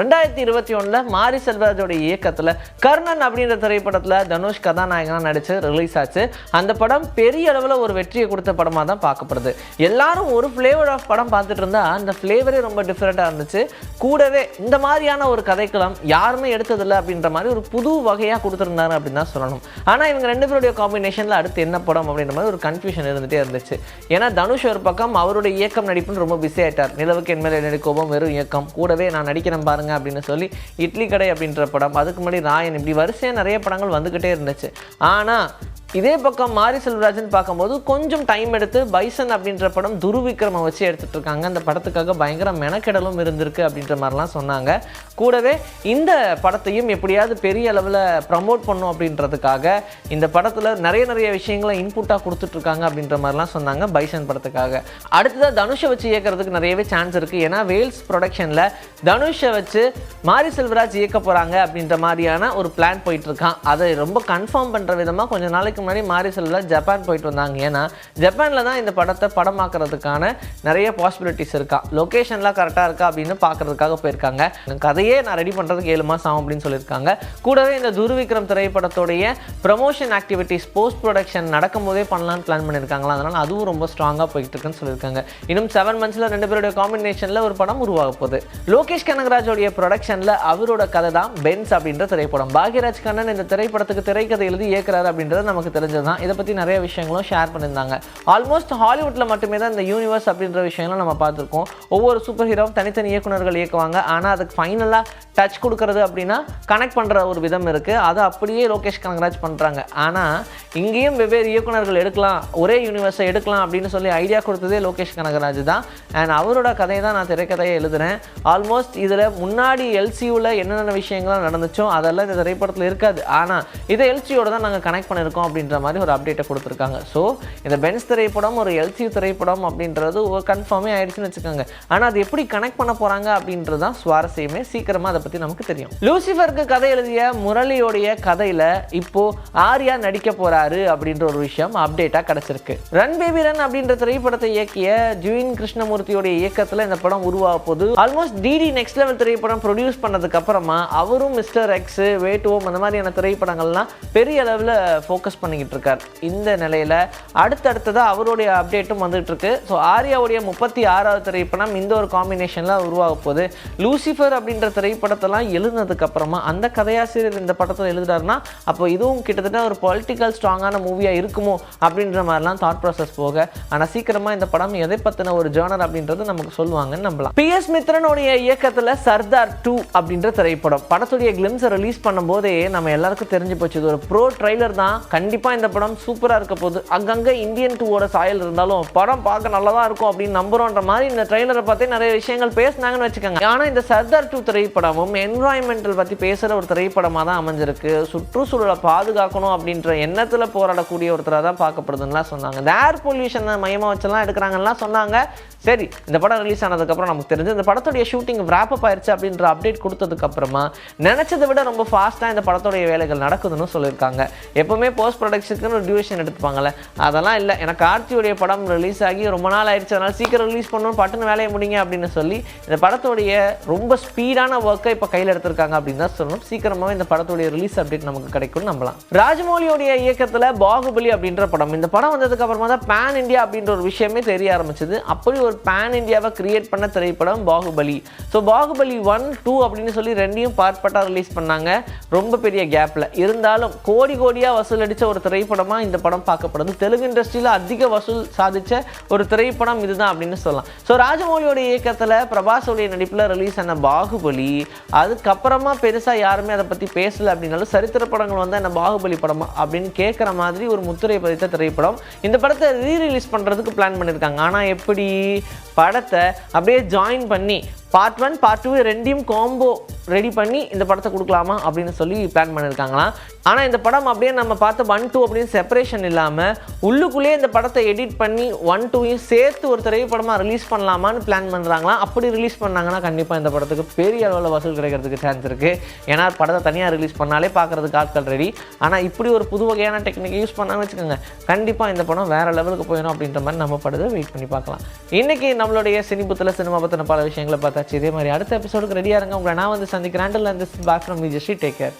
ரெண்டாயிரத்தி இருபத்தி ஒன்றில் மாரி செல்வராஜோட இயக்கத்தில் கர்ணன் அப்படின்ற திரைப்படத்தில் தனுஷ் கதாநாயகனாக நடித்து ரிலீஸ் ஆச்சு. அந்த படம் பெரிய அளவில் ஒரு வெற்றியை கொடுத்த படமாக தான் பார்க்கப்படுது. எல்லாரும் ஒரு ஃப்ளேவர் ஆஃப் படம் பார்த்துட்டு இருந்தால் அந்த ஃப்ளேவரே ரொம்ப டிஃப்ரெண்ட்டாக இருந்துச்சு. கூடவே இந்த மாதிரியான ஒரு கதைக்களம் யாருமே எடுத்ததில்லை அப்படின்ற மாதிரி ஒரு புது வகையாக கொடுத்துருந்தாங்க அப்படின்னு தான் சொல்லணும். ஆனால் இவங்க ரெண்டு பேருடைய காம்பினேஷனில் அடுத்து என்ன படம் அப்படின்ற மாதிரி ஒரு கன்ஃபியூஷன் இருந்துகிட்டே இருந்துச்சு. ஏன்னா தனுஷ் ஒரு பக்கம் அவருடைய இயக்கம் நடிப்புன்னு ரொம்ப பிஸி ஆகிட்டார் நிலவுக்கு என் மேலே கோபம் வெறும் இயக்கம். கூடவே நான் நடிக்கிறேன் பாருங்கள் அப்படின்னு சொல்லி இட்லி கடை அப்படின்ற படம் அதுக்கு முன்னாடி ராயன் இப்படி வரிசையாக நிறைய படங்கள் வந்துக்கிட்டே இருந்துச்சு. ஆனால் இதே பக்கம் மாரி செல்வராஜன் பார்க்கும்போது கொஞ்சம் டைம் எடுத்து பைசன் அப்படின்ற படம் துருவிக்ரமை வச்சு எடுத்துட்டு இருக்காங்க. அந்த படத்துக்காக பயங்கர மெனக்கெடலும் இருந்திருக்கு அப்படின்ற மாதிரிலாம் சொன்னாங்க. கூடவே இந்த படத்தையும் எப்படியாவது பெரிய அளவில் ப்ரமோட் பண்ணும் அப்படின்றதுக்காக இந்த படத்தில் நிறைய நிறைய விஷயங்களை இன்புட்டாக கொடுத்துட்ருக்காங்க அப்படின்ற மாதிரிலாம் சொன்னாங்க பைசன் படத்துக்காக. அடுத்ததாக தனுஷை வச்சு இயக்கிறதுக்கு நிறையவே சான்ஸ் இருக்குது ஏன்னா வேல்ஸ் ப்ரொடக்ஷனில் தனுஷை வச்சு மாரி செல்வராஜ் இயக்க போகிறாங்க அப்படின்ற மாதிரியான ஒரு பிளான் போயிட்டுருக்கான் அதை ரொம்ப கன்ஃபார்ம் பண்ணுற விதமாக கொஞ்ச நாளைக்கு முன்னாடி மாரி செல்வராஜ் ஜப்பான் போயிட்டு வந்தாங்க. ஏன்னா ஜப்பானில் தான் இந்த படத்தை படமாக்குறதுக்கான நிறைய பாசிபிலிட்டிஸ் இருக்கா. லொக்கேஷன்லாம் கரெக்டாக இருக்கா அப்படின்னு பார்க்குறதுக்காக போயிருக்காங்க. கதையே நான் ரெடி பண்ணுறதுக்கு ஏழு மாதம் ஆகும் அப்படின்னு சொல்லியிருக்காங்க. கூடவே இந்த துருவிக்ரம் திரைப்படத்துடைய ப்ரமோஷன் ஆக்டிவிட்டிஸ் போஸ்ட் ப்ரொடக்ஷன் நடக்கும் போதே பண்ணலான்னு பிளான் பண்ணியிருக்காங்களா? அதனால் அதுவும் ரொம்ப ஸ்ட்ராங்காக போயிட்டு இருக்குன்னு சொல்லியிருக்காங்க. இன்னும் செவன் மந்த்ஸில் ரெண்டு பேருடைய காம்பினேஷனில் ஒரு படம் உருவாக போகுது. லோகேஷ் கனகராஜோடைய ப்ரொடக்ஷனில் அவரோட கதை தான் பென்ஸ் அப்படின்ற திரைப்படம். பாக்யராஜ் கண்ணன் இந்த திரைப்படத்துக்கு திரைக்கதை எழுதி இயக்குறாரு அப்படின்றது நமக்கு தெரிஞ்சது தான் இதை பற்றி நிறைய விஷயங்களும் ஷேர் பண்ணியிருந்தாங்க. ஆல்மோஸ்ட் ஹாலிவுட்டில் மட்டுமே தான் இந்த யூனிவர்ஸ் அப்படின்ற விஷயங்களும் நம்ம பார்த்துருக்கோம். ஒவ்வொரு சூப்பர் ஹீரோவும் தனித்தனி இயக்குநர்கள் இயக்குவாங்க. ஆனால் அதுக்கு ஃபைனலாக டச் கொடுக்கறது அப்படின்னா கனெக்ட் பண்ணுற ஒரு விதம் இருக்குது அதை அப்படியே லோகேஷ் கனகராஜ் பண்ணுறாங்க ஆனால் இங்கேயும் வெவ்வேறு இயக்குனர்கள் எடுக்கலாம். ஒரே யூனிவர்ஸை எடுக்கலாம் அப்படின்னு சொல்லி ஐடியா கொடுத்ததே லோகேஷ் கனகராஜ் தான். அண்ட் அவரோட கதையை தான் நான் திரைக்கதையை எழுதுறேன். ஆல்மோஸ்ட் இதில் முன்னாடி எல்சியூவில் என்னென்ன விஷயங்கள்லாம் நடந்துச்சோ அதெல்லாம் இந்த திரைப்படத்தில் இருக்காது. ஆனால் இதை எல்சியோட தான் நாங்கள் கனெக்ட் பண்ணியிருக்கோம் அப்படின்ற மாதிரி ஒரு அப்டேட்டை கொடுத்துருக்காங்க. ஸோ இந்த பென்ஸ் திரைப்படம் ஒரு எல்சி திரைப்படம் அப்படின்றது ஒரு கன்ஃபார்மே ஆயிடுச்சுன்னு வச்சுக்கோங்க. ஆனால் அது எப்படி கனெக்ட் பண்ண போகிறாங்க அப்படின்றது தான் சுவாரஸ்யமே. சீக்கிரமாக அதை பற்றி நமக்கு தெரியும். லூசிஃபருக்கு கதை எழுதிய முரளியோடைய கதையில் இப்போது ஆர்யா நடிக்க போகிறாரு அப்படின்ற ஒரு விஷயம் அப்டேட்டாக கிடச்சிருக்கு. ரன் பேபி ரன் அப்படின்ற திரைப்படத்தை இயக்கிய ஜுவின் கிருஷ்ணமூர்த்தியோடைய இயக்கத்தில் இந்த படம் உருவாக போது ஆல்மோஸ்ட் டிடி நெக்ஸ்ட் லெவல் திரைப்படம் ப்ரொடியூஸ் பண்ணதுக்கு அப்புறமா அவரும் மிஸ்டர் எக்ஸ் வேட்டுவோம் அந்த மாதிரியான திரைப்படங்கள்லாம் பெரிய அளவில் ஃபோக்கஸ் பண்ண பண்ணிக்கிட்டு இருக்கார் இந்த நிலையில் அடுத்தடுத்ததாக அவருடைய அப்டேட்டும் வந்துட்டு இருக்கு ஸோ ஆர்யாவுடைய முப்பத்தி ஆறாவது திரைப்படம் இந்த ஒரு காம்பினேஷனில் உருவாக போகுது. லூசிஃபர் அப்படின்ற திரைப்படத்தெல்லாம் எழுதுனதுக்கு அப்புறமா அந்த கதையாசிரியர் இந்த படத்தில் எழுதுறாருன்னா அப்போ இதுவும் கிட்டத்தட்ட ஒரு பொலிட்டிக்கல் ஸ்ட்ராங்கான மூவியாக இருக்குமோ அப்படின்ற மாதிரிலாம் தாட் ப்ராசஸ் போக ஆனால் சீக்கிரமாக இந்த படம் எதை பற்றின ஒரு ஜேர்னர் அப்படின்றது நமக்கு சொல்லுவாங்கன்னு நம்பலாம். பி எஸ் மித்ரனுடைய இயக்கத்தில் சர்தார் டூ அப்படின்ற திரைப்படம். படத்துடைய கிளிம்ஸை ரிலீஸ் பண்ணும்போதே நம்ம எல்லாருக்கும் தெரிஞ்சு போச்சு. இது ஒரு ப்ரோ ட்ரைலர் தான். கண்டிப்பாக இந்த படம் சூப்பராக இருக்க போகுது. அங்கங்கே இந்தியன் டூவோட சாயல் இருந்தாலும் படம் பார்க்க நல்லா தான் இருக்கும் அப்படின்னு நம்புறோன்ற மாதிரி இந்த ட்ரைலரை பார்த்தே நிறைய விஷயங்கள் பேசுனாங்கன்னு வச்சுக்கோங்க. ஆனால் இந்த சர்தார் டூ திரைப்படமும் என்வாயன்மெண்டல் பற்றி பேசுகிற ஒரு திரைப்படமாக தான் அமைஞ்சிருக்கு. சுற்றுச்சூழலை பாதுகாக்கணும் அப்படின்ற எண்ணத்தில் போராடக்கூடிய ஒருத்தராக தான் பார்க்கப்படுதுன்னுலாம் சொன்னாங்க. இந்த ஏர் பொல்யூஷனை மையமாக வச்செல்லாம் எடுக்கிறாங்கலாம் சொன்னாங்க. சரி இந்த படம் ரிலீஸ் ஆனதுக்கப்புறம் நமக்கு தெரிஞ்சு இந்த படத்துடைய ஷூட்டிங் ரேப்பப் ஆயிடுச்சு ஆயிருச்சு அப்படின்ற அப்டேட் கொடுத்ததுக்கப்புறமா நினச்சதை விட ரொம்ப ஃபாஸ்ட்டாக இந்த படத்துடைய வேலைகள் நடக்குதுன்னு சொல்லியிருக்காங்க. எப்போவுமே போஸ்ட் ப்ரொடக்ஷனுக்குன்னு ஒரு டியூரேஷன் எடுத்துப்பாங்கல்ல. அதெல்லாம் இல்லை. எனக்கு ஆர்த்தியுடைய படம் ரிலீஸ் ஆகி ரொம்ப நாள் ஆயிடுச்சு. அதனால் சீக்கிரம் ரிலீஸ் பண்ணணும் பட்டுன்னு வேலையை முடிங்க அப்படின்னு சொல்லி இந்த படத்துடைய ரொம்ப ஸ்பீடான ஒர்க்கை இப்போ கையில் எடுத்திருக்காங்க அப்படின்னு தான் சொல்லணும். சீக்கிரமாகவே இந்த படத்துடைய ரிலீஸ் அப்டேட் நமக்கு கிடைக்கும்னு நம்பலாம். ராஜமௌலியோடைய இயக்கத்தில் பாகுபலி அப்படின்ற படம். இந்த படம் வந்ததுக்கு அப்புறமா தான் பேன் இந்தியா அப்படின்ற ஒரு விஷயமே தெரிய ஆரம்பிச்சது. அப்படி ஒரு பேன் இந்தியாவை கிரியேட் பண்ண திரைப்படம் Baahubali. So Baahubali one two அப்படின்னு சொல்லி ரெண்டையும் பார்ட் பார்ட்பட்டாக ரிலீஸ் பண்ணாங்க. ரொம்ப பெரிய கேப்பில் இருந்தாலும் கோடி கோடியாக வசூல் அடித்த ஒரு திரைப்படமாக இந்த படம் பார்க்கப்படுது. தெலுங்கு இண்டஸ்ட்ரியில் அதிக வசூல் சாதித்த ஒரு திரைப்படம் இதுதான் அப்படின்னு சொல்லலாம். ஸோ ராஜமௌலியோட இயக்கத்தில் பிரபாஸோடைய நடிப்பில் ரிலீஸ் ஆன பாகுபலி அதுக்கப்புறமா பெருசாக யாருமே அதை பற்றி பேசலை அப்படின்னாலும் சரித்திர படங்கள் வந்து என்ன பாகுபலி படமா அப்படின்னு கேட்குற மாதிரி ஒரு முத்திரை பதித்த திரைப்படம். இந்த படத்தை ரீ ரிலீஸ் பண்ணுறதுக்கு பிளான் பண்ணியிருக்காங்க ஆனால் எப்படி படத்தை அப்படியே ஜாயின் பண்ணி பார்ட் ஒன் பார்ட் டூ ரெண்டையும் காம்போ ரெடி பண்ணி இந்த படத்தை கொடுக்கலாமா அப்படின்னு சொல்லி பிளான் பண்ணியிருக்காங்களாம் ஆனால் இந்த படம் அப்படியே நம்ம பார்த்த ஒன் டூ அப்படின்னு செப்பரேஷன் இல்லாமல் உள்ளுக்குள்ளேயே இந்த படத்தை எடிட் பண்ணி ஒன் டூயும் சேர்த்து ஒரு திரைப்படமாக ரிலீஸ் பண்ணலாமான்னு பிளான் பண்ணுறாங்களாம் அப்படி ரிலீஸ் பண்ணாங்கன்னா கண்டிப்பாக இந்த படத்துக்கு பெரிய அளவில் வசூல் கிடைக்கிறதுக்கு சான்ஸ் இருக்குது ஏன்னா படத்தை தனியாக ரிலீஸ் பண்ணாலே பார்க்குறதுக்கு ஆட்கள் ரெடி ஆனால் இப்படி ஒரு புது வகையான டெக்னிக் யூஸ் பண்ணாங்கன்னு வச்சுக்கோங்க கண்டிப்பாக இந்த படம் வேறு லெவலுக்கு போயிடும் அப்படின்ற மாதிரி நம்ம படத்தை வெயிட் பண்ணி பார்க்கலாம். இன்றைக்கி நம்மளுடைய சினிபுத்தில் சினிமா பற்றின பல விஷயங்களை பார்த்தாச்சு பார்த்தாச்சு இதே மாதிரி அடுத்த எபிசோடுக்கு ரெடியாக இருங்க. உங்களை நான் வந்து சந்திக்கிறேன். அண்டில் அந்த back from Vijay take care